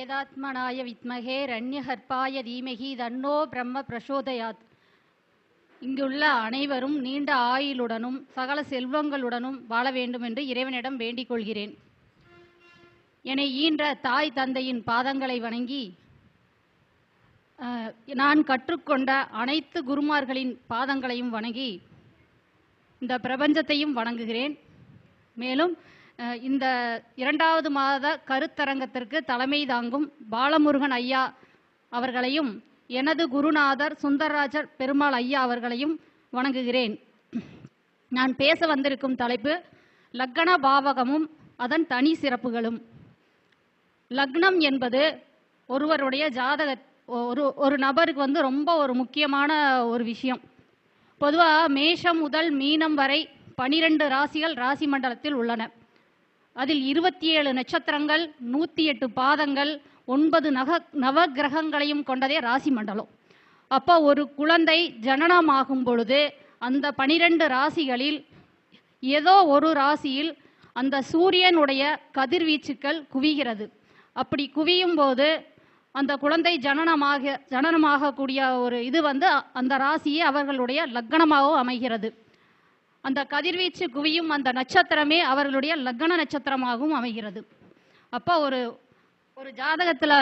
வேதாத்மனாய வித்மகே ரண்யகற்பாய தீமகி தன்னோ பிரம்ம பிரசோதயாத். இங்குள்ள அனைவரும் நீண்ட ஆயுளுடனும் சகல செல்வங்களுடனும் வாழ வேண்டும் என்று இறைவனிடம் வேண்டிக் கொள்கிறேன். என்னை ஈன்ற தாய் தந்தையின் பாதங்களை வணங்கி நான் கற்றுக்கொண்ட அனைத்து குருமார்களின் பாதங்களையும் வணங்கி இந்த பிரபஞ்சத்தையும் வணங்குகிறேன். மேலும் இந்த இரண்டாவது மாத கருத்தரங்கத்திற்கு தலைமை தாங்கும் பாலமுருகன் ஐயா அவர்களையும் எனது குருநாதர் சுந்தரராஜர் பெருமாள் ஐயா அவர்களையும் வணங்குகிறேன். நான் பேச வந்திருக்கும் தலைப்பு லக்கண பாவகமும் அதன் தனி சிறப்புகளும். லக்னம் என்பது ஒருவருடைய ஜாதக ஒரு ஒரு நபருக்கு வந்து ரொம்ப ஒரு முக்கியமான ஒரு விஷயம். பொதுவாக மேஷம் முதல் மீனம் வரை பனிரெண்டு ராசிகள் ராசி மண்டலத்தில் உள்ளன. அதில் இருபத்தி ஏழு நட்சத்திரங்கள் நூற்றி எட்டு பாதங்கள் ஒன்பது நக நவ கிரகங்களையும் கொண்டதே ராசி மண்டலம். அப்போ ஒரு குழந்தை ஜனனமாகும் பொழுது அந்த பனிரெண்டு ராசிகளில் ஏதோ ஒரு ராசியில் அந்த சூரியனுடைய கதிர்வீச்சுக்கள் குவிகிறது. அப்படி குவியும் போது அந்த குழந்தை ஜனனமாக ஜனனமாகக்கூடிய ஒரு இது வந்து அந்த ராசியே அவர்களுடைய லக்னமாகவும் அமைகிறது. அந்த கதிர்வீச்சு குவியும் அந்த நட்சத்திரமே அவர்களுடைய லக்ன நட்சத்திரமாகவும் அமைகிறது. அப்போ ஒரு ஒரு ஜாதகத்தில்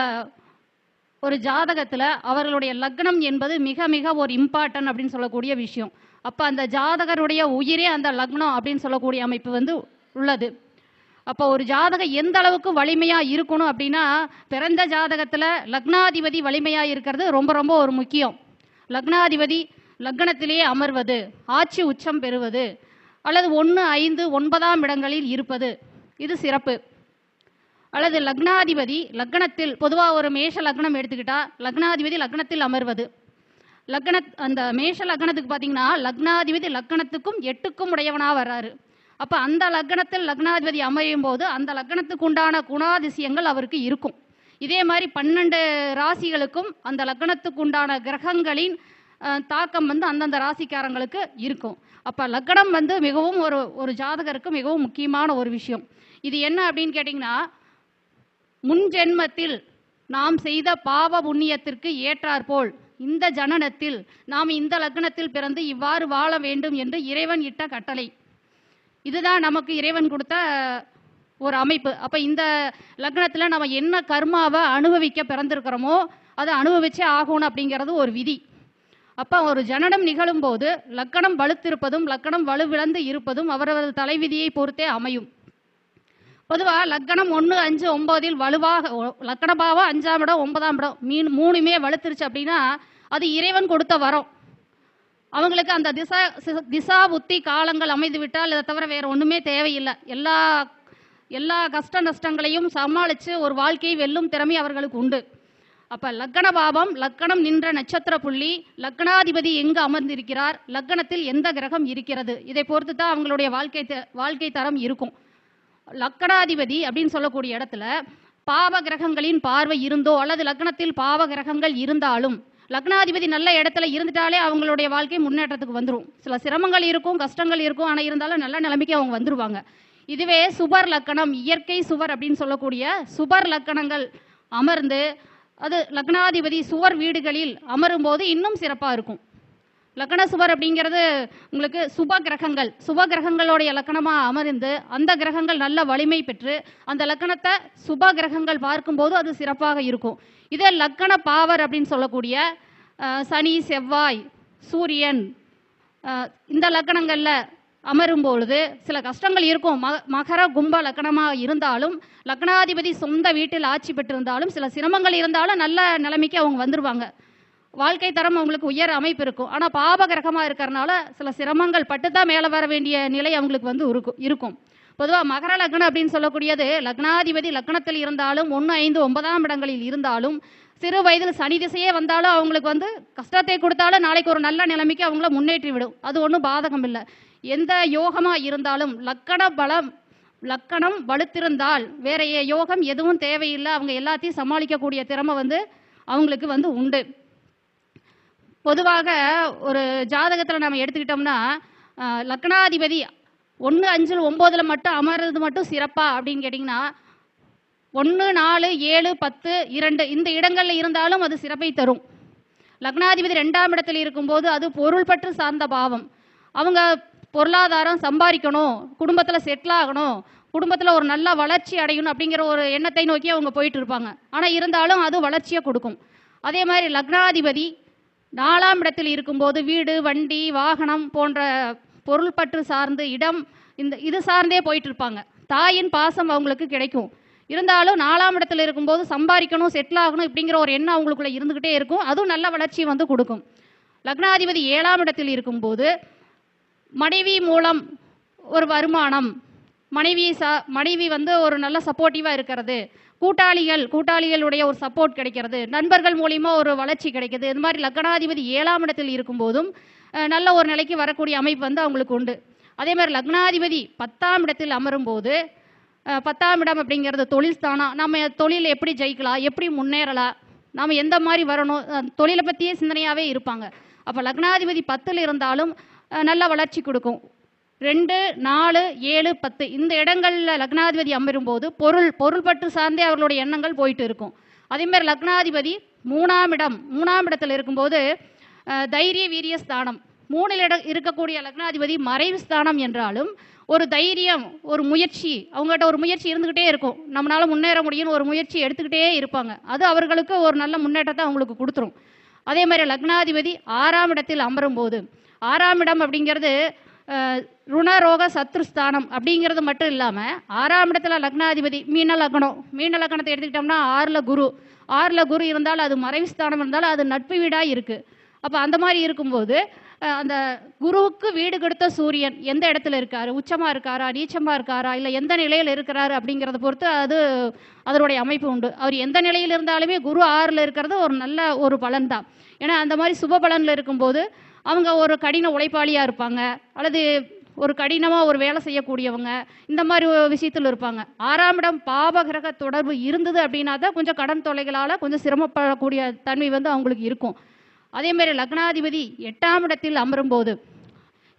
ஒரு ஜாதகத்தில் அவர்களுடைய லக்னம் என்பது மிக மிக ஒரு இம்பார்ட்டன்ட் அப்படின்னு சொல்லக்கூடிய விஷயம். அப்போ அந்த ஜாதகருடைய உயிரே அந்த லக்னம் அப்படின்னு சொல்லக்கூடிய அமைப்பு வந்து உள்ளது. அப்போ ஒரு ஜாதகம் எந்த அளவுக்கு வலிமையாக இருக்கணும் அப்படின்னா பிறந்த ஜாதகத்தில் லக்னாதிபதி வலிமையாக இருக்கிறது ரொம்ப ரொம்ப ஒரு முக்கியம். லக்னாதிபதி லக்னத்திலேயே அமர்வது ஆட்சி உச்சம் பெறுவது அல்லது ஒன்று ஐந்து ஒன்பதாம் இடங்களில் இருப்பது. இது சிறப்பு. அல்லது லக்னாதிபதி லக்னத்தில் பொதுவாக ஒரு மேஷ லக்னம் எடுத்துக்கிட்டால் லக்னாதிபதி லக்னத்தில் அமர்வது. லக்ன அந்த மேஷ லக்னத்துக்கு பார்த்தீங்கன்னா லக்னாதிபதி லக்னத்துக்கும் எட்டுக்கும் உடையவனாக வர்றாரு. அப்போ அந்த லக்னத்தில் லக்னாதிபதி அமையும் போது அந்த லக்னத்துக்கு உண்டான குணாதிசயங்கள் அவருக்கு இருக்கும். இதே மாதிரி பன்னெண்டு ராசிகளுக்கும் அந்த லக்னத்துக்கு உண்டான கிரகங்களின் தாக்கம் வந்து அந்தந்த ராசிக்காரங்களுக்கு இருக்கும். அப்போ லக்னம் வந்து மிகவும் ஒரு ஒரு ஜாதகருக்கு மிகவும் முக்கியமான ஒரு விஷயம். இது என்ன அப்படின்னு கேட்டிங்கன்னா முன் ஜென்மத்தில் நாம் செய்த பாவ புண்ணியத்திற்கு ஏற்றாற்போல் இந்த ஜனனத்தில் நாம் இந்த லக்னத்தில் பிறந்து இவ்வாறு வாழ வேண்டும் என்று இறைவன் இட்ட கட்டளை. இதுதான் நமக்கு இறைவன் கொடுத்த ஒரு அமைப்பு. அப்போ இந்த லக்னத்தில் நம்ம என்ன கர்மாவை அனுபவிக்க பிறந்திருக்கிறோமோ அதை அனுபவிச்சே ஆகணும் அப்படிங்கிறது ஒரு விதி. அப்போ ஒரு ஜனனம் நிகழும்போது லக்கணம் வலுத்திருப்பதும் லக்கணம் வலுவிழந்து இருப்பதும் அவரவரது தலைவிதியை பொறுத்தே அமையும். பொதுவாக லக்கணம் ஒன்று அஞ்சு ஒம்போதில் வலுவாக ஒ- லக்கணபாவம் அஞ்சாம் இடம் ஒன்பதாம் இடம் மீன் மூணுமே வலுத்துருச்சு அப்படின்னா அது இறைவன் கொடுத்த வரம். அவங்களுக்கு அந்த திசா சி- திசா புத்தி காலங்கள் அமைந்து விட்டால் இதை தவிர வேறு ஒன்றுமே தேவையில்லை. எல்லா எல்லா கஷ்ட நஷ்டங்களையும் சமாளித்து ஒரு வாழ்க்கையை வெல்லும் திறமை அவர்களுக்கு உண்டு. அப்போ லக்கண பாவம் லக்கணம் நின்ற நட்சத்திர புள்ளி லக்னாதிபதி எங்கு அமர்ந்திருக்கிறார்? லக்கணத்தில் எந்த கிரகம் இருக்கிறது? இதை பொறுத்து தான் அவங்களுடைய வாழ்க்கை த- வாழ்க்கை தரம் இருக்கும். லக்கணாதிபதி அப்படின்னு சொல்லக்கூடிய இடத்துல பாவ கிரகங்களின் பார்வை இருந்தோ அல்லது லக்னத்தில் பாவ கிரகங்கள் இருந்தாலும் லக்னாதிபதி நல்ல இடத்துல இருந்துட்டாலே அவங்களுடைய வாழ்க்கை முன்னேற்றத்துக்கு வந்துடும் சில சிரமங்கள் இருக்கும் கஷ்டங்கள் இருக்கும் ஆனால் இருந்தாலும் நல்ல நிலைமைக்கு அவங்க வந்துருவாங்க. இதுவே சுபர் லக்கணம் இயற்கை சுவர் அப்படின்னு சொல்லக்கூடிய சுபர் லக்கணங்கள் அமர்ந்து அது லக்னாதிபதி சுவர் வீடுகளில் அமரும் போது இன்னும் சிறப்பாக இருக்கும். லக்கண சுவர் அப்படிங்கிறது உங்களுக்கு சுப கிரகங்கள். சுப கிரகங்களுடைய லக்கணமாக அமர்ந்து அந்த கிரகங்கள் நல்ல வலிமை பெற்று அந்த லக்கணத்தை சுப கிரகங்கள் பார்க்கும்போது அது சிறப்பாக இருக்கும். இதே லக்கண பாவர் அப்படின்னு சொல்லக்கூடிய சனி செவ்வாய் சூரியன் இந்த லக்கணங்களில் அமரும் பொழுது சில கஷ்டங்கள் இருக்கும். ம மகர கும்ப லக்கணமாக இருந்தாலும் லக்னாதிபதி சொந்த வீட்டில் ஆட்சி பெற்றிருந்தாலும் சில சிரமங்கள் இருந்தாலும் நல்ல நிலைமைக்கு அவங்க வந்துருவாங்க. வாழ்க்கை தரம் அவங்களுக்கு உயர் அமைப்பு இருக்கும். ஆனால் பாப கிரகமாக இருக்கிறனால சில சிரமங்கள் பட்டு தான் மேலே வர வேண்டிய நிலை அவங்களுக்கு வந்து இருக்கும் இருக்கும். பொதுவாக மகர லக்னம் அப்படின்னு சொல்லக்கூடியது லக்னாதிபதி லக்னத்தில் இருந்தாலும் ஒன்று ஐந்து ஒன்பதாம் இடங்களில் இருந்தாலும் சிறு வயதில் சனி திசையே வந்தாலும் அவங்களுக்கு வந்து கஷ்டத்தை கொடுத்தாலும் நாளைக்கு ஒரு நல்ல நிலைமைக்கு அவங்கள முன்னேற்றி விடும். அது ஒன்றும் பாதகம் இல்லை எந்த யோகமாக இருந்தாலும் லக்கண பலம் லக்கணம் வலுத்திருந்தால் வேற யோகம் எதுவும் தேவையில்லை. அவங்க எல்லாத்தையும் சமாளிக்கக்கூடிய திறமை வந்து அவங்களுக்கு வந்து உண்டு. பொதுவாக ஒரு ஜாதகத்தில் நம்ம எடுத்துக்கிட்டோம்னா லக்னாதிபதி ஒன்று அஞ்சில் ஒம்போதில் மட்டும் அமர்றது மட்டும் சிறப்பா அப்படின்னு கேட்டிங்கன்னா ஒன்று நாலு ஏழு பத்து இரண்டு இந்த இடங்களில் இருந்தாலும் அது சிறப்பை தரும். லக்னாதிபதி ரெண்டாம் இடத்தில் இருக்கும்போது அது பொருள் பற்று சார்ந்த பாவம். அவங்க பொருளாதாரம் சம்பாதிக்கணும் குடும்பத்தில் செட்டில் ஆகணும் குடும்பத்தில் ஒரு நல்ல வளர்ச்சி அடையணும் அப்படிங்கிற ஒரு எண்ணத்தை நோக்கி அவங்க போயிட்டு இருப்பாங்க. ஆனால் இருந்தாலும் அது வளர்ச்சியை கொடுக்கும். அதே மாதிரி லக்னாதிபதி நாலாம் இடத்தில் இருக்கும்போது வீடு வண்டி வாகனம் போன்ற பொருள் பற்று சார்ந்து இடம் இந்த இது சார்ந்தே போயிட்டு இருப்பாங்க. தாயின் பாசம் அவங்களுக்கு கிடைக்கும். இருந்தாலும் நாலாம் இடத்துல இருக்கும்போது சம்பாதிக்கணும் செட்டில் ஆகணும் இப்படிங்கிற ஒரு எண்ணம் அவங்களுக்குள்ள இருந்துக்கிட்டே இருக்கும். அதுவும் நல்ல வளர்ச்சி வந்து கொடுக்கும். லக்னாதிபதி ஏழாம் இடத்தில் இருக்கும்போது மனைவி மூலம் ஒரு வருமானம் மனைவி ச மனைவி வந்து ஒரு நல்ல சப்போர்ட்டிவாக இருக்கிறது. கூட்டாளிகள் கூட்டாளிகளுடைய ஒரு சப்போர்ட் கிடைக்கிறது. நண்பர்கள் மூலிமா ஒரு வளர்ச்சி கிடைக்கிது. இது மாதிரி லக்னாதிபதி ஏழாம் இடத்தில் இருக்கும்போதும் நல்ல ஒரு நிலைக்கு வரக்கூடிய அமைப்பு வந்து அவங்களுக்கு உண்டு. அதே மாதிரி லக்னாதிபதி பத்தாம் இடத்தில் அமரும்போது போது பத்தாம் இடம் அப்படிங்கிறது தொழில் ஸ்தானம் நம்ம தொழில் எப்படி ஜெயிக்கலாம்? எப்படி முன்னேறலாம்? நாம் எந்த மாதிரி வரணும்? தொழிலை பற்றியே சிந்தனையாகவே இருப்பாங்க. அப்போ லக்னாதிபதி பத்தில் இருந்தாலும் நல்ல வளர்ச்சி கொடுக்கும். ரெண்டு நாலு ஏழு பத்து இந்த இடங்களில் லக்னாதிபதி அமரும்போது பொருள் பொருள் பற்று சார்ந்தே அவர்களுடைய எண்ணங்கள் போயிட்டு இருக்கும். அதேமாதிரி லக்னாதிபதி மூணாம் இடம் மூணாம் இடத்தில் இருக்கும்போது தைரிய வீரிய ஸ்தானம். மூணில் இடம் இருக்கக்கூடிய லக்னாதிபதி மறைவு ஸ்தானம் என்றாலும் ஒரு தைரியம் ஒரு முயற்சி அவங்ககிட்ட ஒரு முயற்சி இருந்துக்கிட்டே இருக்கும். நம்மளால முன்னேற முடியும்னு ஒரு முயற்சி எடுத்துக்கிட்டே இருப்பாங்க. அது அவர்களுக்கு ஒரு நல்ல முன்னேற்றத்தை அவங்களுக்கு கொடுத்துரும். அதே மாதிரி லக்னாதிபதி ஆறாம் இடத்தில் அமரும் போது ஆறாம் இடம் அப்படிங்கிறது ருணரோக சத்ருஸ்தானம் அப்படிங்கிறது மட்டும் இல்லாமல் ஆறாம் இடத்துல லக்னாதிபதி மீன லக்னம். மீன லக்னத்தை எடுத்துக்கிட்டோம்னா ஆறில் குரு. ஆறில் குரு இருந்தாலும் அது மறைவு ஸ்தானம் இருந்தாலும் அது நட்பு வீடாக இருக்குது அப்போ அந்த மாதிரி இருக்கும்போது அந்த குருவுக்கு வீடு கொடுத்த சூரியன் எந்த இடத்துல இருக்காரு? உச்சமாக இருக்காரா? நீச்சமாக இருக்காரா? இல்லை எந்த நிலையில் இருக்கிறாரு அப்படிங்கிறத பொறுத்து அது அதனுடைய அமைப்பு உண்டு. அவர் எந்த நிலையில் இருந்தாலுமே குரு ஆறில் இருக்கிறது ஒரு நல்ல ஒரு பலன் தான் ஏன்னா அந்த மாதிரி சுப பலனில் இருக்கும்போது அவங்க ஒரு கடின உழைப்பாளியாக இருப்பாங்க அல்லது ஒரு கடினமாக ஒரு வேலை செய்யக்கூடியவங்க இந்த மாதிரி விஷயத்தில் இருப்பாங்க. ஆறாம் இடம் பாவகிரக தொடர்பு இருந்தது அப்படின்னா தான் கொஞ்சம் கடன் தொல்லைகளால் கொஞ்சம் சிரமப்படக்கூடிய தன்மை வந்து அவங்களுக்கு இருக்கும். அதேமாரி லக்னாதிபதி எட்டாம் இடத்தில் அமரும்போது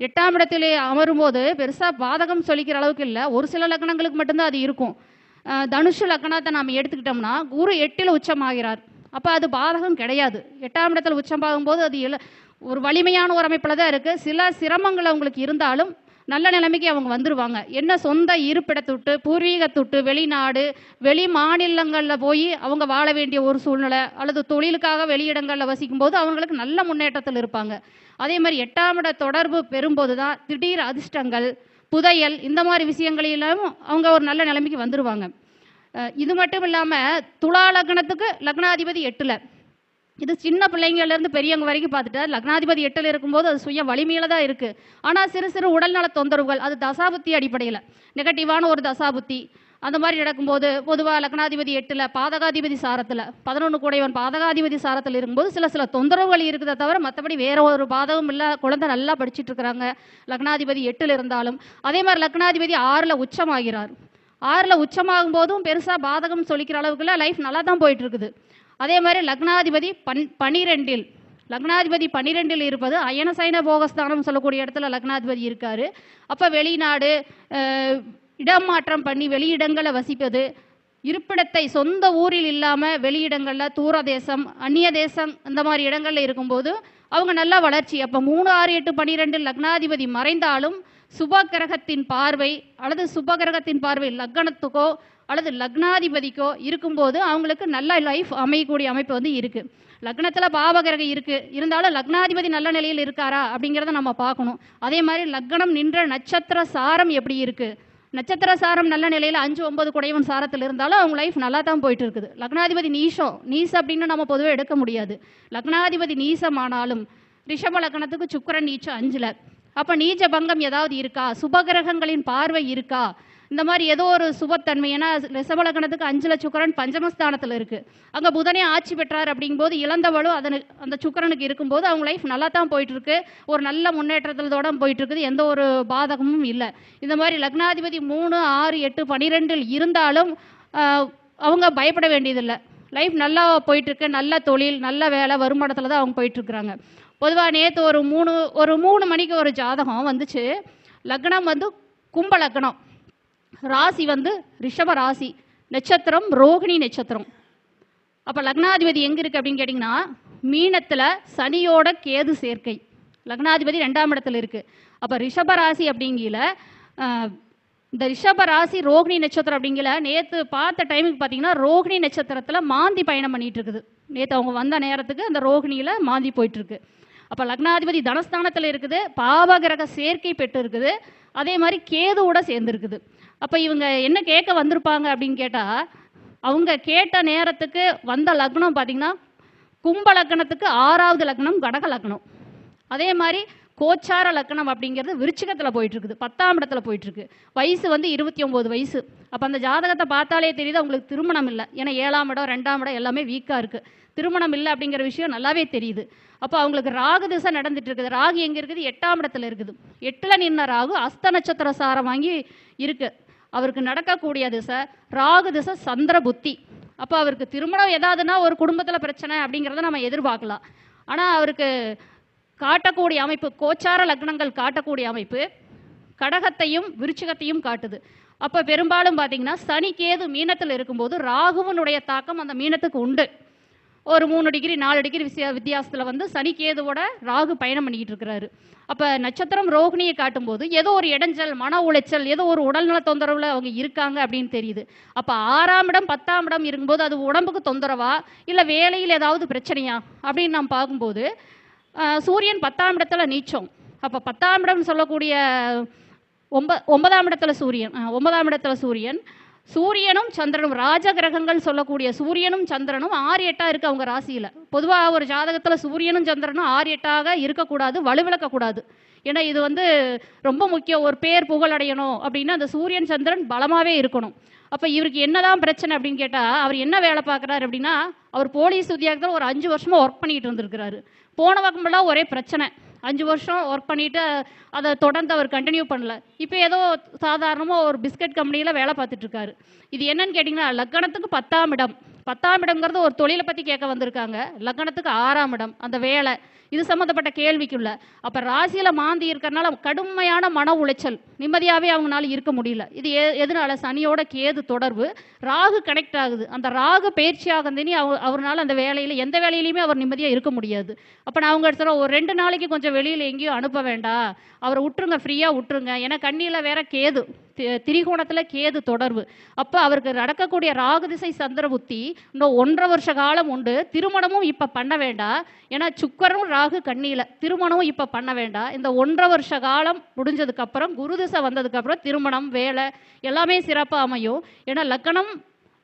எட்டாம் இடத்திலே அமரும்போது பெருசாக பாதகம் சொல்லிக்கிற அளவுக்கு இல்லை. ஒரு சில லக்னங்களுக்கு மட்டும்தான் அது இருக்கும். தனுஷு லக்னத்தை நாம் எடுத்துக்கிட்டோம்னா குரு எட்டில் உச்சமாகிறார். அப்போ அது பாதகம் கிடையாது. எட்டாம் இடத்துல உச்சமாகும்போது அது இல ஒரு வலிமையான ஒரு அமைப்பில் தான் இருக்குது சில சிரமங்கள் அவங்களுக்கு இருந்தாலும் நல்ல நிலைமைக்கு அவங்க வந்துடுவாங்க என்ன சொந்த இருப்பிடத்தை விட்டு பூர்வீகத்தை விட்டு வெளிநாடு வெளி மாநிலங்களில் போய் அவங்க வாழ வேண்டிய ஒரு சூழ்நிலை அல்லது தொழிலுக்காக வெளியிடங்களில் வசிக்கும் போது அவங்களுக்கு நல்ல முன்னேற்றத்தில் இருப்பாங்க. அதே மாதிரி எட்டாம் இட தொடர்பு பெறும்போது தான் திடீர் அதிர்ஷ்டங்கள் புதையல் இந்த மாதிரி விஷயங்களிலும் அவங்க ஒரு நல்ல நிலைமைக்கு வந்துடுவாங்க இது மட்டும் இல்லாமல் துலா லக்னத்துக்கு லக்னாதிபதி எட்டில். இது சின்ன பிள்ளைங்கள்லேருந்து பெரியவங்க வரைக்கும் பார்த்துட்டா லக்னாதிபதி எட்டில் இருக்கும்போது அது சுய வலிமையில் தான் இருக்குது ஆனால் சிறு சிறு உடல்நல தொந்தரவுகள் அது தசாபுத்தி அடிப்படையில். நெகட்டிவான ஒரு தசாபுத்தி. அந்த மாதிரி நடக்கும்போது பொதுவாக லக்னாதிபதி எட்டில் பாதகாதிபதி சாரத்தில் பதினொன்று கூடையவன் பாதகாதிபதி சாரத்தில் இருக்கும்போது சில சில தொந்தரவுகள் இருக்குதே தவிர மற்றபடி வேற ஒரு பாதகம் இல்லை. குழந்தை நல்லா படிச்சிட்டு இருக்கிறாங்க. லக்னாதிபதி எட்டில் இருந்தாலும் அதே மாதிரி லக்னாதிபதி ஆறில் உச்சமாகிறார். ஆறில் உச்சமாகும் போதும் பெருசாக பாதகம் சொல்லிக்கிற அளவுக்குலாம் லைஃப் நல்லா தான் போயிட்டு இருக்குது. அதே மாதிரி லக்னாதிபதி பன் பனிரெண்டில் லக்னாதிபதி பன்னிரெண்டில் இருப்பது அயனசைன போகஸ்தானம் சொல்லக்கூடிய இடத்துல லக்னாதிபதி இருக்காரு. அப்போ வெளிநாடு இடம் மாற்றம் பண்ணி வெளியிடங்களை வசிப்பது இருப்பிடத்தை சொந்த ஊரில் இல்லாமல் வெளியிடங்களில் தூர தேசம் அந்நிய தேசம் இந்த மாதிரி இடங்களில் இருக்கும்போது அவங்க நல்ல வளர்ச்சி. அப்போ மூணு ஆறு எட்டு பன்னிரெண்டு லக்னாதிபதி மறைந்தாலும் சுப கிரகத்தின் பார்வை அல்லது சுப கிரகத்தின் பார்வை லக்னத்துக்கோ அல்லது லக்னாதிபதிக்கோ இருக்கும்போது அவங்களுக்கு நல்ல லைஃப் அமையக்கூடிய அமைப்பு வந்து இருக்குது லக்னத்தில் பாவகிரகம் இருக்குது இருந்தாலும் லக்னாதிபதி நல்ல நிலையில் இருக்காரா அப்படிங்கிறத நம்ம பார்க்கணும். அதே மாதிரி லக்னம் நின்ற நட்சத்திர சாரம் எப்படி இருக்குது நட்சத்திர சாரம் நல்ல நிலையில் அஞ்சு ஒன்பது குடையவன் சாரத்தில் இருந்தாலும் அவங்க லைஃப் நல்லா தான் போயிட்டு இருக்குது. லக்னாதிபதி நீசம். நீச அப்படின்னு நம்ம பொதுவாக எடுக்க முடியாது. லக்னாதிபதி நீசமானாலும் ரிஷப லக்னத்துக்கு சுக்கரன் நீச்சம் அஞ்சில். அப்போ நீச்ச பங்கம் ஏதாவது இருக்கா? சுபகிரகங்களின் பார்வை இருக்கா? இந்த மாதிரி ஏதோ ஒரு சுபத்தன்மை. ஏன்னா ரிஷப அஞ்சு சுக்கரன் சுக்கிரன் பஞ்சமஸ்தானத்தில் இருக்குது அங்கே புதனே ஆட்சி பெற்றார் அப்படிங்கும்போது இழந்தவளும் அதனு அந்த சுக்கிரனுக்கு இருக்கும்போது அவங்க லைஃப் நல்லா தான் போயிட்டு இருக்கு ஒரு நல்ல முன்னேற்றத்தோட போயிட்டு இருக்குது எந்த ஒரு பாதகமும் இல்லை. இந்த மாதிரி லக்னாதிபதி மூணு ஆறு எட்டு பன்னிரெண்டில் இருந்தாலும் அவங்க பயப்பட வேண்டியதில்லை. லைஃப் நல்லா போயிட்டுருக்கு. நல்ல தொழில் நல்ல வேலை வருமானத்தில் தான் அவங்க போயிட்டுருக்குறாங்க. பொதுவாக நேற்று ஒரு மூணு ஒரு மூணு மணிக்கு ஒரு ஜாதகம் வந்துச்சு. லக்னம் வந்து கும்ப லக்னம். ராசி வந்து ரிஷப ராசி. நட்சத்திரம் ரோகிணி நட்சத்திரம். அப்போ லக்னாதிபதி எங்கே இருக்குது அப்படின்னு கேட்டிங்கன்னா மீனத்தில் சனியோட கேது சேர்க்கை. லக்னாதிபதி ரெண்டாம் இடத்துல இருக்குது அப்போ ரிஷப ராசி அப்படிங்கில இந்த ரிஷப ராசி ரோகிணி நட்சத்திரம் அப்படிங்கிற நேற்று பார்த்த டைமுக்கு பார்த்தீங்கன்னா ரோகிணி நட்சத்திரத்தில் மாந்தி பயணம் பண்ணிகிட்டு இருக்குது நேற்று அவங்க வந்த நேரத்துக்கு அந்த ரோகிணியில் மாந்தி போயிட்டுருக்கு. அப்போ லக்னாதிபதி தனஸ்தானத்தில் இருக்குது பாவகிரக சேர்க்கை பெற்று இருக்குது அதே மாதிரி கேதுவோட சேர்ந்துருக்குது. அப்போ இவங்க என்ன கேட்க வந்திருப்பாங்க அப்படின்னு கேட்டால் அவங்க கேட்ட நேரத்துக்கு வந்த லக்னம் பார்த்தீங்கன்னா கும்ப லக்னத்துக்கு ஆறாவது லக்னம் கடக லக்னம். அதே மாதிரி கோச்சார லக்னம் அப்படிங்கிறது விருச்சிகத்தில் போயிட்டுருக்குது பத்தாம் இடத்துல போயிட்டுருக்கு. வயசு வந்து இருபத்தி ஒம்பது வயசு. அப்போ அந்த ஜாதகத்தை பார்த்தாலே தெரியுது அவங்களுக்கு திருமணம் இல்லை. ஏன்னா ஏழாம் இடம் ரெண்டாம் இடம் எல்லாமே வீக்காக இருக்குது திருமணம் இல்லை அப்படிங்கிற விஷயம் நல்லாவே தெரியுது. அப்போ அவங்களுக்கு ராகு திசை நடந்துட்டு இருக்குது. ராகு எங்கே இருக்குது? எட்டாம் இடத்துல இருக்குது. எட்டில் நின்ன ராகு அஸ்த நட்சத்திர சாரம் வாங்கி இருக்குது அவருக்கு நடக்கக்கூடிய திசை ராகு திசை சந்திர புத்தி. அப்போ அவருக்கு திருமணம் ஏதாவதுன்னா ஒரு குடும்பத்தில் பிரச்சனை அப்படிங்கிறத நம்ம எதிர்பார்க்கலாம். ஆனால் அவருக்கு காட்டக்கூடிய அமைப்பு கோச்சார லக்னங்கள் காட்டக்கூடிய அமைப்பு கடகத்தையும் விருச்சிகத்தையும் காட்டுது. அப்போ பெரும்பாலும் பார்த்தீங்கன்னா சனி கேது மீனத்தில் இருக்கும்போது ராகுவனுடைய தாக்கம் அந்த மீனத்துக்கு உண்டு. ஒரு மூணு டிகிரி நாலு டிகிரி விசிய வித்தியாசத்தில் வந்து சனிக்கேதுவோட ராகு பயணம் பண்ணிக்கிட்டு இருக்கிறாரு. அப்போ நட்சத்திரம் ரோகிணியை காட்டும்போது ஏதோ ஒரு இடைஞ்சல் மன உளைச்சல் ஏதோ ஒரு உடல்நல தொந்தரவில் அவங்க இருக்காங்க அப்படின்னு தெரியுது. அப்போ ஆறாம் இடம் பத்தாம் இடம் இருக்கும்போது அது உடம்புக்கு தொந்தரவா இல்லை வேலையில் ஏதாவது பிரச்சனையா அப்படின்னு நாம் பார்க்கும்போது சூரியன் பத்தாம் இடத்துல நீச்சம். அப்போ பத்தாம் இடம் சொல்லக்கூடிய ஒம்ப ஒன்பதாம் இடத்துல சூரியன் ஒன்பதாம் இடத்துல சூரியன் சூரியனும் சந்திரனும் ராஜ கிரகங்கள் சொல்லக்கூடிய சூரியனும் சந்திரனும் ஆறு எட்டாக இருக்கு அவங்க ராசியில். பொதுவாக ஒரு ஜாதகத்தில் சூரியனும் சந்திரனும் ஆறு எட்டாக இருக்கக்கூடாது வலுவிழக்கக்கூடாது. ஏன்னா இது வந்து ரொம்ப முக்கியம். ஒரு பேர் புகழடையணும் அப்படின்னா அந்த சூரியன் சந்திரன் பலமாகவே இருக்கணும். அப்போ இவருக்கு என்னதான் பிரச்சனை அப்படின்னு கேட்டால் அவர் என்ன வேலை பார்க்குறாரு அப்படின்னா அவர் போலீஸ் உத்தியோகத்தில் ஒரு அஞ்சு வருஷமாக ஒர்க் பண்ணிகிட்டு இருந்திருக்கிறாரு. போன பக்கமெல்லாம் ஒரே பிரச்சனை. அஞ்சு வருஷம் ஒர்க் பண்ணிட்டு அதை தொடர்ந்து அவர் கண்டினியூ பண்ணல. இப்போ ஏதோ சாதாரணமாக ஒரு பிஸ்கட் கம்பெனியில் வேலை பார்த்துட்ருக்காரு இது என்னன்னு கேட்டிங்கன்னா லக்கணத்துக்கு பத்தாம் இடம். பத்தாம் இடம்ங்கிறது ஒரு தொழிலை பற்றி கேட்க வந்திருக்காங்க. லக்கணத்துக்கு ஆறாம் இடம். அந்த வேலை இது சம்மந்தப்பட்ட கேள்விக்குள்ள. அப்போ ராசியில் மாந்தி இருக்கிறனால கடுமையான மன உளைச்சல். நிம்மதியாகவே அவங்களால இருக்க முடியல. இது எ எதனால? சனியோட கேது தொடர்பு. ராகு கனெக்ட் ஆகுது. அந்த ராகு பயிற்சி ஆகுதுன்னு அவர் அவரால் அந்த வேலையில் எந்த வேலையிலையுமே அவர் நிம்மதியாக இருக்க முடியாது. அப்போ நான் அவங்க இடத்துல ஒரு ரெண்டு நாளைக்கு கொஞ்சம் வெளியில் எங்கேயும் அனுப்ப வேண்டாம் அவரை விட்டுருங்க ஃப்ரீயாக விட்டுருங்க ஏன்னா கண்ணியில் வேற கேது திரிகோணத்தில் கேது தொடர்பு. அப்போ அவருக்கு நடக்கக்கூடிய ராகு திசை சந்திர புத்தி இன்னும் ஒன்றரை வருஷ காலம் உண்டு. திருமணமும் இப்போ பண்ண வேண்டாம் ஏன்னா சுக்கரும் பிராகு கண்ணியில் திருமணம் இப்போ பண்ண வேண்டாம் இந்த ஒன்றரை வருஷ காலம் முடிஞ்சதுக்கப்புறம் குரு திசை வந்ததுக்கப்புறம் திருமணம் வேலை எல்லாமே சிறப்பாக அமையும். ஏன்னா லக்கணம்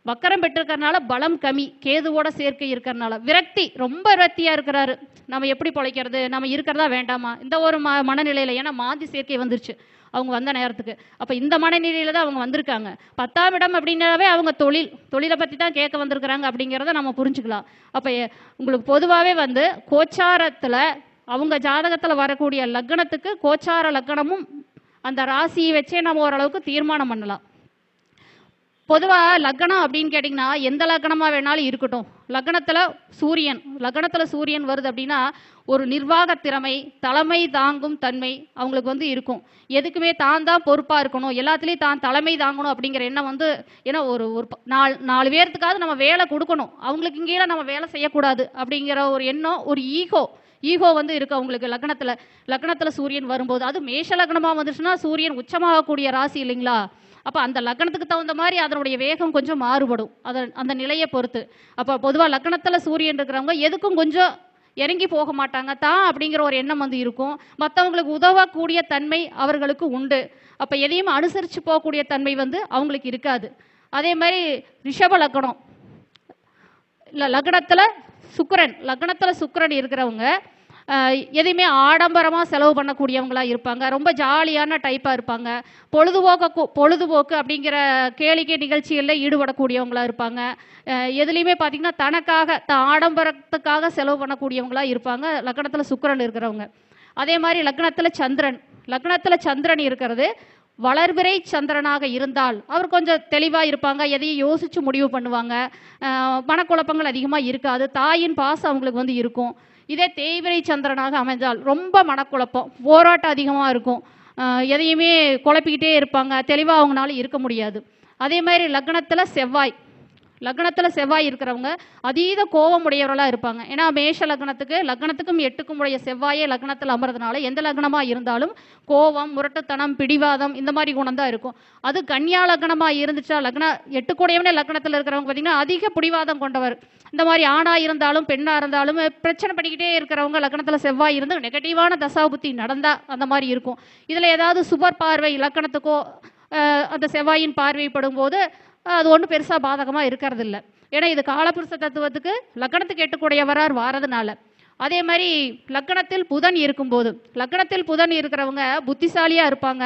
வக்கரம் பெற்றிருக்கறனால பலம் கம்மி கேதுவோட சேர்க்கை இருக்கிறனால விரக்தி ரொம்ப விரக்தியா இருக்கிறாரு. நம்ம எப்படி பொழைக்கிறது? நம்ம இருக்கிறதா வேண்டாமா? இந்த ஒரு ம மனநிலையில ஏன்னா மாந்தி சேர்க்கை வந்துருச்சு. அவங்க வந்த நேரத்துக்கு. அப்போ இந்த மனநிலையில் தான் அவங்க வந்திருக்காங்க. பத்தாம் இடம் அப்படின்னாவே அவங்க தொழில். தொழிலை பற்றி தான் கேட்க வந்திருக்கிறாங்க அப்படிங்கிறத நம்ம புரிஞ்சுக்கலாம். அப்போ உங்களுக்கு பொதுவாகவே வந்து கோச்சாரத்தில் அவங்க ஜாதகத்தில் வரக்கூடிய லக்னத்துக்கு கோச்சார லக்னமும் அந்த ராசியை வச்சே நம்ம ஓரளவுக்கு தீர்மானம் பண்ணலாம். பொதுவாக லக்னம் அப்படின்னு கேட்டிங்கன்னா எந்த லக்னமாக வேணாலும் இருக்கட்டும். லக்னத்தில் சூரியன் லக்னத்தில் சூரியன் வருது அப்படின்னா ஒரு நிர்வாக திறமை தலைமை தாங்கும் தன்மை அவங்களுக்கு வந்து இருக்கும். எதுக்குமே தான் தான் பொறுப்பாக இருக்கணும். எல்லாத்துலேயும் தான் தலைமை தாங்கணும் அப்படிங்கிற எண்ணம் வந்து ஏன்னா ஒரு ஒரு நாலு நாலு பேர்த்துக்காவது நம்ம வேலை கொடுக்கணும். அவங்களுக்கு கீழே நம்ம வேலை செய்யக்கூடாது அப்படிங்கிற ஒரு எண்ணம் ஒரு ஈகோ ஈகோ வந்து இருக்கு அவங்களுக்கு லக்னத்தில். லக்னத்தில் சூரியன் வரும்போது அது மேஷ லக்னமாக வந்துச்சுன்னா சூரியன் உச்சமாகக்கூடிய ராசி இல்லைங்களா? அப்போ அந்த லக்னத்துக்கு தகுந்த மாதிரி அதனுடைய வேகம் கொஞ்சம் மாறுபடும். அதை அந்த நிலையை பொறுத்து. அப்போ பொதுவாக லக்னத்தில் சூரியன் இருக்கிறவங்க எதுக்கும் கொஞ்சம் இறங்கி போக மாட்டாங்க. தான் அப்படிங்கிற ஒரு எண்ணம் வந்து இருக்கும். மற்றவங்களுக்கு உதவக்கூடிய தன்மை அவர்களுக்கு உண்டு. அப்போ எதையும் அனுசரித்து போகக்கூடிய தன்மை வந்து அவங்களுக்கு இருக்காது. அதே மாதிரி ரிஷப லக்னம் இல்லை லக்னத்தில் சுக்கிரன். லக்னத்தில் சுக்கரன் இருக்கிறவங்க எதையுமே ஆடம்பரமாக செலவு பண்ணக்கூடியவங்களாக இருப்பாங்க. ரொம்ப ஜாலியான டைப்பாக இருப்பாங்க. பொழுதுபோக்கு பொழுதுபோக்கு அப்படிங்கிற கேளிக்கை நிகழ்ச்சிகளில் ஈடுபடக்கூடியவங்களா இருப்பாங்க. எதுலேயுமே பார்த்திங்கன்னா தனக்காக த ஆடம்பரத்துக்காக செலவு பண்ணக்கூடியவங்களா இருப்பாங்க. லக்னத்தில் சுக்கரன் இருக்கிறவங்க. அதே மாதிரி லக்னத்தில் சந்திரன். லக்னத்தில் சந்திரன் இருக்கிறது வளர்பிறை சந்திரனாக இருந்தால் அவர் கொஞ்சம் தெளிவாக இருப்பாங்க. எதையும் யோசித்து முடிவு பண்ணுவாங்க. மனக்குழப்பங்கள் அதிகமாக இருக்காது. தாயின் பாசம் அவங்களுக்கு வந்து இருக்கும். இதே தேய்விரை சந்திரனாக அமைஞ்சால் ரொம்ப மனக்குழப்பம் போராட்டம் அதிகமாக இருக்கும். எதையுமே குழப்பிக்கிட்டே இருப்பாங்க தெளிவாக அவங்களால இருக்க முடியாது. அதே மாதிரி லக்னத்தில் செவ்வாய் லக்னத்தில் செவ்வாய் இருக்கிறவங்க அதீத கோபமுடையவர்களாக இருப்பாங்க. ஏன்னா மேஷ லக்னத்துக்கு லக்னத்துக்கும் எட்டுக்கும் உடைய செவ்வாயே லக்னத்தில் அமர்றதுனால எந்த லக்னமாக இருந்தாலும் கோபம் முரட்டுத்தனம் பிடிவாதம் இந்த மாதிரி குணம் தான் இருக்கும். அது கன்யா லக்னமாக இருந்துச்சா லக்ன எட்டுக்குடையவனே லக்னத்தில் இருக்கிறவங்க பார்த்தீங்கன்னா அதிக பிடிவாதம் கொண்டவர். இந்த மாதிரி ஆணாக இருந்தாலும் பெண்ணாக இருந்தாலும் பிரச்சனை பண்ணிக்கிட்டே இருக்கிறவங்க லக்னத்தில் செவ்வாய் இருந்து நெகட்டிவான தசாபுத்தி நடந்தால் அந்த மாதிரி இருக்கும். இதில் ஏதாவது சுபர் பார்வை லக்கணத்துக்கோ அந்த செவ்வாயின் பார்வைப்படும் போது அது ஒன்றும் பெருசாக பாதகமாக இருக்கிறது இல்லை ஏன்னா இது காலபுருஷ தத்துவத்துக்கு லக்கணத்துக்கு எட்டக்கூடியவரார் வாரதுனால. அதே மாதிரி லக்கணத்தில் புதன் இருக்கும்போது லக்கணத்தில் புதன் இருக்கிறவங்க புத்திசாலியாக இருப்பாங்க.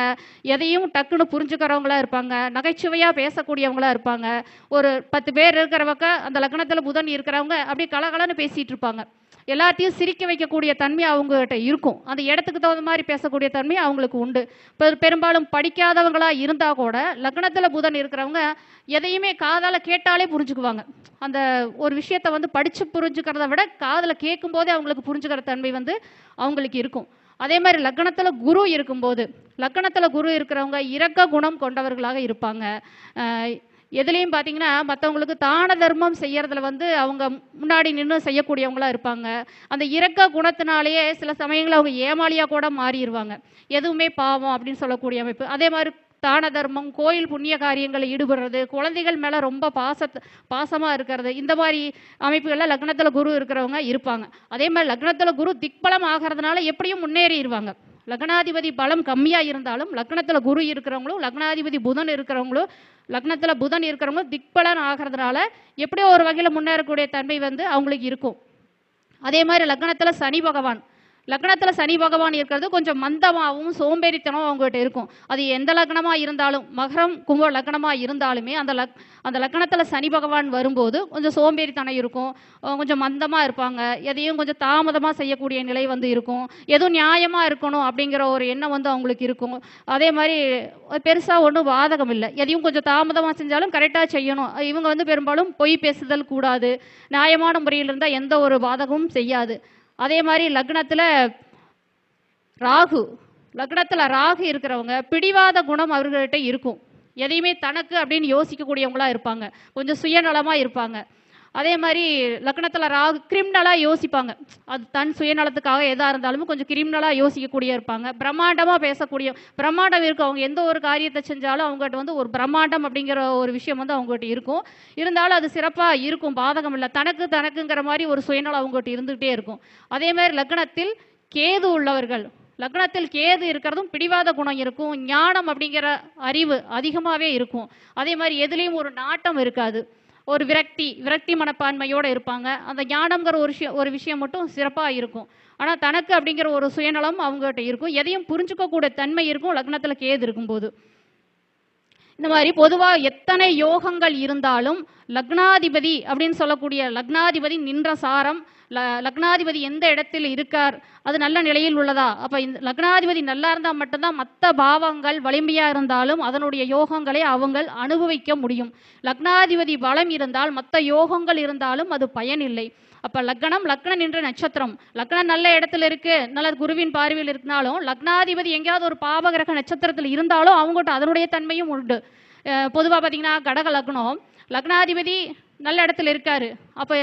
எதையும் டக்குன்னு புரிஞ்சுக்கிறவங்களா இருப்பாங்க. நகைச்சுவையாக பேசக்கூடியவங்களா இருப்பாங்க. ஒரு பத்து பேர் இருக்கிறவங்க அந்த லக்கணத்தில் புதன் இருக்கிறவங்க அப்படியே கலகலன்னு பேசிகிட்டு இருப்பாங்க. எல்லாத்தையும் சிரிக்க வைக்கக்கூடிய தன்மை அவங்ககிட்ட இருக்கும். அந்த இடத்துக்கு தகுந்த மாதிரி பேசக்கூடிய தன்மை அவங்களுக்கு உண்டு. இப்போ பெரும்பாலும் படிக்காதவங்களாக இருந்தால் கூட லக்னத்தில் புதன் இருக்கிறவங்க எதையுமே காதால் கேட்டாலே புரிஞ்சுக்குவாங்க. அந்த ஒரு விஷயத்தை வந்து படித்து புரிஞ்சுக்கிறத விட காதில் கேட்கும்போதே அவங்களுக்கு புரிஞ்சுக்கிற தன்மை வந்து அவங்களுக்கு இருக்கும். அதே மாதிரி லக்னத்தில் குரு இருக்கும்போது லக்னத்தில் குரு இருக்கிறவங்க இரக்க குணம் கொண்டவர்களாக இருப்பாங்க. எதுலேயும் பார்த்தீங்கன்னா மற்றவங்களுக்கு தான தர்மம் செய்யறதுல வந்து அவங்க முன்னாடி நின்று செய்யக்கூடியவங்களா இருப்பாங்க. அந்த இறக்க குணத்தினாலேயே சில சமயங்களில் அவங்க ஏமாளியாக கூட மாறிடுவாங்க எதுவுமே பாவம் அப்படின்னு சொல்லக்கூடிய அமைப்பு. அதே மாதிரி தான தர்மம் கோயில் புண்ணிய காரியங்களில் ஈடுபடுறது குழந்தைகள் மேலே ரொம்ப பாச பாசமாக இருக்கிறது இந்த மாதிரி அமைப்புகளில் லக்னத்தில் குரு இருக்கிறவங்க இருப்பாங்க. அதே மாதிரி லக்னத்தில் குரு திக்பலம் ஆகிறதுனால எப்படியும் முன்னேறிடுவாங்க லக்னாதிபதி பலம் கம்மியாக இருந்தாலும் லக்னத்தில் குரு இருக்கிறவங்களும் லக்னாதிபதி புதன் இருக்கிறவங்களும் லக்னத்தில் புதன் இருக்கிறவங்களும் திக்பலன் ஆகிறதுனால எப்படியோ ஒரு வகையில் முன்னேறக்கூடிய தன்மை வந்து அவங்களுக்கு இருக்கும். அதே மாதிரி லக்னத்தில் சனி பகவான். லக்னத்தில் சனி பகவான் இருக்கிறது கொஞ்சம் மந்தமாகவும் சோம்பேறித்தனம் அவங்ககிட்ட இருக்கும். அது எந்த லக்னமாக இருந்தாலும் மகரம் கும்ப லக்னமாக இருந்தாலுமே அந்த லக் அந்த லக்னத்தில் சனி பகவான் வரும்போது கொஞ்சம் சோம்பேறித்தனம் இருக்கும். கொஞ்சம் மந்தமாக இருப்பாங்க. எதையும் கொஞ்சம் தாமதமாக செய்யக்கூடிய நிலை வந்து இருக்கும். எதுவும் நியாயமாக இருக்கணும் அப்படிங்கிற ஒரு எண்ணம் வந்து அவங்களுக்கு இருக்கும். அதே மாதிரி பெருசாக ஒன்றும் பாதகம் இல்லை. எதையும் கொஞ்சம் தாமதமாக செஞ்சாலும் கரெக்டாக செய்யணும். இவங்க வந்து பெரும்பாலும் பொய் பேசுதல் கூடாது. நியாயமான முறையில் இருந்தால் எந்த ஒரு பாதகமும் செய்யாது. அதே மாதிரி லக்னத்தில் ராகு. லக்னத்தில் ராகு இருக்கிறவங்க பிடிவாத குணம் அவர்கள்ட்ட இருக்கும். எதையுமே தனக்கு அப்படின்னு யோசிக்கக்கூடியவங்களா இருப்பாங்க. கொஞ்சம் சுயநலமாக இருப்பாங்க. அதே மாதிரி லக்னத்தில் ராகு கிரிமினலாக யோசிப்பாங்க. அது தன் சுயநலத்துக்காக எதாக இருந்தாலும் கொஞ்சம் கிரிமினலாக யோசிக்கக்கூடிய இருப்பாங்க. பிரம்மாண்டமாக பேசக்கூடிய பிரம்மாண்டம் இருக்கும் அவங்க எந்த ஒரு காரியத்தை செஞ்சாலும் அவங்ககிட்ட வந்து ஒரு பிரம்மாண்டம் அப்படிங்கிற ஒரு விஷயம் வந்து அவங்ககிட்ட இருக்கும். இருந்தாலும் அது சிறப்பாக இருக்கும். பாதகம் இல்லை. தனக்கு தனக்குங்கிற மாதிரி ஒரு சுயநலம் அவங்ககிட்ட இருந்துகிட்டே இருக்கும். அதே மாதிரி லக்னத்தில் கேது உள்ளவர்கள். லக்னத்தில் கேது இருக்கிறதும் பிடிவாத குணம் இருக்கும். ஞானம் அப்படிங்கிற அறிவு அதிகமாகவே இருக்கும். அதே மாதிரி எதுலேயும் ஒரு நாட்டம் இருக்காது. ஒரு விரக்தி விரக்தி மனப்பான்மையோடு இருப்பாங்க. அந்த ஞானம்ங்கிற ஒரு விஷயம் ஒரு விஷயம் மட்டும் சிறப்பாக இருக்கும். ஆனால் தனக்கு அப்படிங்கிற ஒரு சுயநலம் அவங்ககிட்ட இருக்கும். எதையும் புரிஞ்சுக்கக்கூடிய தன்மை இருக்கும். லக்னத்தில் கேது இருக்கும்போது. இந்த மாதிரி பொதுவாக எத்தனை யோகங்கள் இருந்தாலும் லக்னாதிபதி அப்படின்னு சொல்லக்கூடிய லக்னாதிபதி நின்ற சாரம் ல லக்னாதிபதி எந்த இடத்தில் இருக்கார் அது நல்ல நிலையில் உள்ளதா? அப்போ இந்த லக்னாதிபதி நல்லா இருந்தால் மட்டும்தான் மற்ற பாவங்கள் வலிமையாக இருந்தாலும் அதனுடைய யோகங்களை அவங்க அனுபவிக்க முடியும். லக்னாதிபதி பலம் இருந்தால் மற்ற யோகங்கள் இருந்தாலும் அது பயனில்லை. அப்போ லக்னம் லக்னம் நின்ற நட்சத்திரம். லக்னம் நல்ல இடத்துல இருக்கு நல்ல குருவின் பார்வையில் இருந்தாலும் லக்னாதிபதி எங்கேயாவது ஒரு பாவகிரக நட்சத்திரத்தில் இருந்தாலும் அவங்ககிட்ட அதனுடைய தன்மையும் உண்டு. பொதுவாக பார்த்தீங்கன்னா கடக லக்னம். லக்னாதிபதி நல்ல இடத்துல இருக்காரு. அப்போ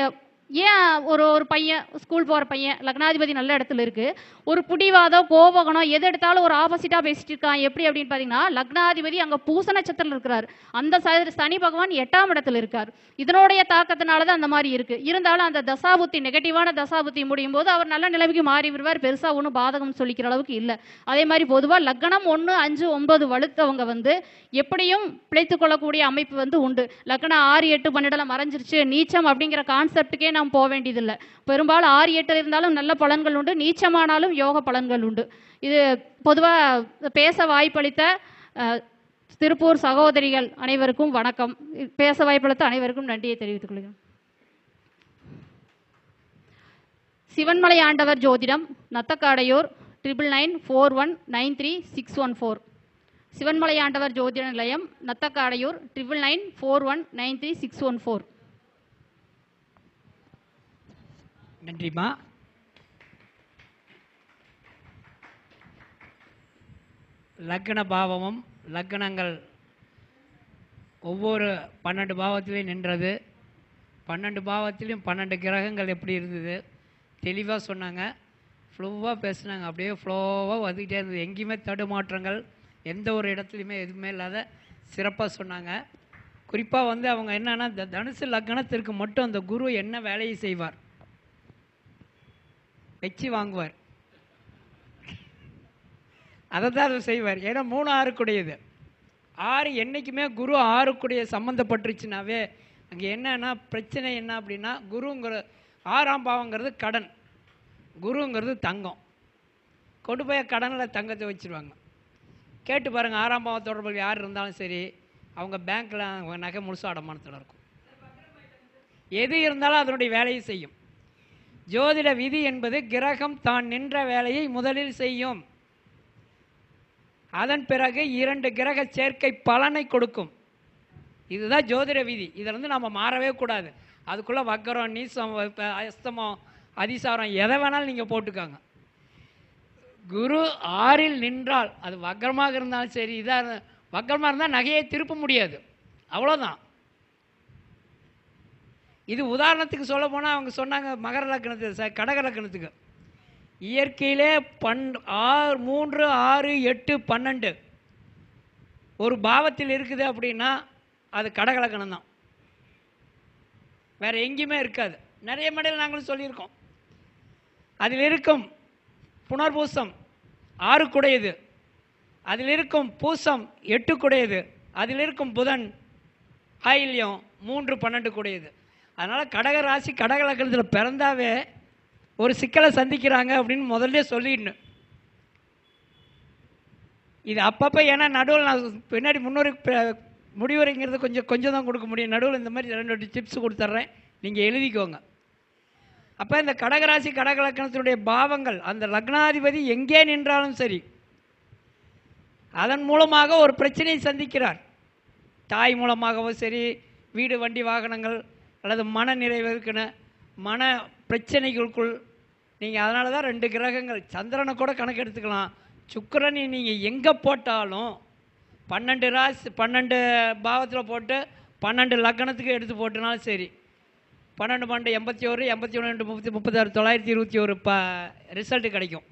ஏன் ஒரு ஒரு பையன் ஸ்கூல் போகிற பையன் லக்னாதிபதி நல்ல இடத்துல இருக்குது ஒரு புடிவாதம் கோபகணம் எது எடுத்தாலும் ஒரு ஆப்போசிட்டாக பேசிட்டு இருக்கான். எப்படி அப்படின்னு பார்த்தீங்கன்னா லக்னாதிபதி அங்கே பூச நட்சத்திரத்தில் இருக்கிறார். அந்த சனி பகவான் எட்டாம் இடத்துல இருக்கார். இதனுடைய தாக்கத்தினால தான் அந்த மாதிரி இருக்குது இருந்தாலும் அந்த தசாபுத்தி நெகட்டிவான தசாபுத்தி முடியும் போது அவர் நல்ல நிலைமைக்கு மாறி விடுவார். பெருசாக ஒன்றும் பாதகம் சொல்லிக்கிற அளவுக்கு இல்லை. அதே மாதிரி பொதுவாக லக்னம் ஒன்று அஞ்சு ஒன்பது வலுத்தவங்க வந்து எப்படியும் பிழைத்து கொள்ளக்கூடிய அமைப்பு வந்து உண்டு. லக்னம் ஆறு எட்டு பன்னெண்டில் மறைஞ்சிருச்சு. நீச்சம் அப்படிங்கிற கான்செப்டுக்கே நாம் போக வேண்டியதில்லை. பெரும்பாலும் ஆறு எட்டு இருந்தாலும் நல்ல பலன்கள் உண்டு. நீச்சமானாலும் யோக பலன்கள் உண்டு. இது பொதுவாக பேச வாய்ப்பளித்த திருப்பூர் சகோதரிகள் அனைவருக்கும் வணக்கம். பேச வாய்ப்பளித்த அனைவருக்கும் நன்றியை தெரிவித்துக் கொள்கிறேன் சிவன்மலை ஆண்டவர் ஜோதிடம் Nathakadaiyur triple nine four one nine three six one four Sivanmalai ஆண்டவர் ஜோதிட நிலையம் Nathakadaiyur triple nine four one nine three six one four நன்றிம்மா. லக்ன பாவமும் லக்னங்கள் ஒவ்வொரு பன்னெண்டு பாவத்திலையும் நின்றது. பன்னெண்டு பாவத்திலையும் பன்னெண்டு கிரகங்கள் எப்படி இருந்தது? தெளிவாக சொன்னாங்க. ஃப்ளோவாக பேசுனாங்க. அப்படியே ஃப்ளோவாக வந்துக்கிட்டே இருந்தது. எங்கேயுமே தடுமாற்றங்கள் எந்த ஒரு இடத்துலையுமே எதுவுமே இல்லாத சிறப்பாக சொன்னாங்க. குறிப்பாக வந்து அவங்க என்னென்னா இந்த தனுசு லக்னத்திற்கு மட்டும் அந்த குரு என்ன வேலையை செய்வார்? வச்சு வாங்குவார். அதை தான் அவர் செய்வார். ஏன்னா மூணு ஆறுக்குடையது. ஆறு என்றைக்குமே குரு ஆறுக்குடைய சம்மந்தப்பட்டுருச்சுனாவே அங்கே என்னன்னா பிரச்சனை என்ன அப்படின்னா குருங்கிற ஆறாம் பாவங்கிறது கடன். குருங்கிறது தங்கம். கொண்டு போய் கடனில் தங்கத்தை வச்சுருவாங்க. கேட்டு பாருங்கள் ஆறாம் பாவம் தொடர்பு யார் இருந்தாலும் சரி அவங்க பேங்க்கில் அவங்க நகை முழுசாக அடமானத்தில் இருக்கும். எது இருந்தாலும் அதனுடைய வேலையை செய்யும். ஜோதிட விதி என்பது கிரகம் தான் நின்ற வேலையை முதலில் செய்யும். அதன் பிறகு இரண்டு கிரக சேர்க்கை பலனை கொடுக்கும். இதுதான் ஜோதிட விதி. இதிலிருந்து நம்ம மாறவே கூடாது. அதுக்குள்ளே வக்கரம் நீசம் அஸ்தமம் அதிசாரம் எதை வேணாலும் நீங்கள் போட்டுக்காங்க. குரு ஆறில் நின்றால் அது வக்கரமாக இருந்தாலும் சரி இதாக வக்கரமாக இருந்தால் நகையை திருப்ப முடியாது. அவ்வளோதான் இது உதாரணத்துக்கு சொல்ல போனால் அவங்க சொன்னாங்க மகர லக்னத்துக்கு ச- கடக லக்னத்துக்கு. இயற்கையிலே பன் ஆறு மூன்று ஆறு எட்டு பன்னெண்டு. ஒரு பாவத்தில் இருக்குது அப்படின்னா அது கடக லக்னம் தான். வேறு எங்கேயுமே இருக்காது. நிறைய மடையில் நாங்களும் சொல்லியிருக்கோம். அதில் இருக்கும் புனர்பூசம் ஆறுக்குடையது. அதில் இருக்கும் பூசம் எட்டுக்குடையது. அதில் இருக்கும் புதன் ஆயில்யம் மூன்று பன்னெண்டு குடையது அதனால் கடக ராசி கடக லக்னத்தில் பிறந்தாவே ஒரு சிக்கலை சந்திக்கிறாங்க அப்படின்னு முதல்ல சொல்லிடணும். இது அப்பப்போ ஏன்னா நடுவில் நான் பின்னாடி முன்னோரு முடிவுரைங்கிறது கொஞ்சம் கொஞ்சம் தான் கொடுக்க முடியும். நடுவில் இந்த மாதிரி ரெண்டு ரெண்டு டிப்ஸ் கொடுத்துட்றேன் நீங்கள் எழுதிக்கோங்க. அப்போ இந்த கடகராசி கடக லக்னத்தினுடைய பாவங்கள் அந்த லக்னாதிபதி எங்கே நின்றாலும் சரி அதன் மூலமாக ஒரு பிரச்சனையை சந்திக்கிறார். தாய் மூலமாகவும் சரி வீடு வண்டி வாகனங்கள் அல்லது மன நிறைவேற்கின மன பிரச்சனைகளுக்குள் நீங்கள் அதனால தான் ரெண்டு கிரகங்கள் சந்திரனை கூட கணக்கு எடுத்துக்கலாம். சுக்கரனை நீங்கள் எங்கே போட்டாலும் பன்னெண்டு ராசி பன்னெண்டு பாவத்தில் போட்டு பன்னெண்டு லக்கணத்துக்கு எடுத்து போட்டுனாலும் சரி. பன்னெண்டு பன்னெண்டு எண்பத்தி ஒரு எண்பத்தி ஒன்று ரெண்டு முப்பத்தி முப்பத்தாறு தொள்ளாயிரத்தி இருபத்தி ஒரு ப ரிசல்ட்டு கிடைக்கும்.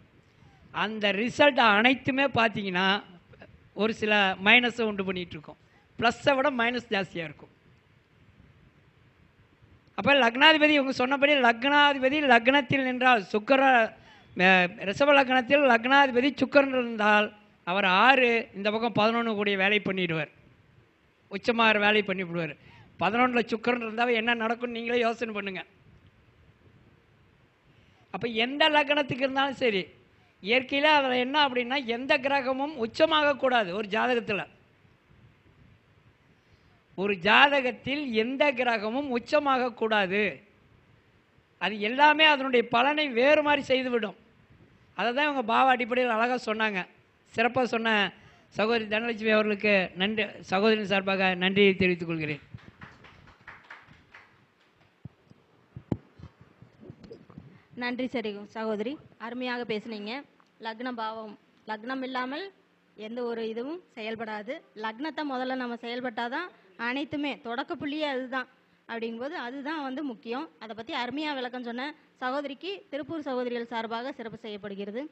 அந்த ரிசல்ட் அனைத்துமே பார்த்தீங்கன்னா ஒரு சில மைனஸை உண்டு பண்ணிகிட்ருக்கோம் ப்ளஸ்ஸை விட மைனஸ் ஜாஸ்தியாக இருக்கும். அப்போ லக்னாதிபதி இவங்க சொன்னபடி லக்னாதிபதி லக்னத்தில் நின்றால் சுக்கர ரிஷப லக்னத்தில் லக்னாதிபதி சுக்கரன் இருந்தால் அவர் ஆறு இந்த பக்கம் பதினொன்று கூடிய வேலை பண்ணிடுவார். உச்சமாக வேலை பண்ணிவிடுவார். பதினொன்றில் சுக்கரன் இருந்தால் என்ன நடக்கும்னு நீங்களே யோசனை பண்ணுங்கள் அப்போ எந்த லக்னத்துக்கு இருந்தாலும் சரி இயற்கையில் அதில் என்ன அப்படின்னா எந்த கிரகமும் உச்சமாகக்கூடாது ஒரு ஜாதகத்தில். ஒரு ஜாதகத்தில் எந்த கிரகமும் உச்சமாகக்கூடாது அது எல்லாமே அதனுடைய பலனை வேறு மாதிரி செய்துவிடும். அதை தான் இவங்க பாவ அடிப்படையில் அழகாக சொன்னாங்க. சிறப்பாக சொன்ன சகோதரி தனலட்சுமி அவர்களுக்கு நன்றி சகோதரின் சார்பாக நன்றியை தெரிவித்துக் கொள்கிறேன். நன்றி சரி சகோதரி. அருமையாக பேசுனீங்க. லக்ன பாவம். லக்னம் இல்லாமல் எந்த ஒரு இதுவும் செயல்படாது. லக்னத்தை முதல்ல நம்ம செயல்பட்டாதான் அனைத்துமே தொடக்க புள்ளியே அதுதான். அப்படிங்கும்போது அதுதான் வந்து முக்கியம். அதை பற்றி அருமையாக விளக்கம் சொன்ன சகோதரிக்கு திருப்பூர் சகோதரிகள் சார்பாக சிறப்பு செய்யப்படுகிறது.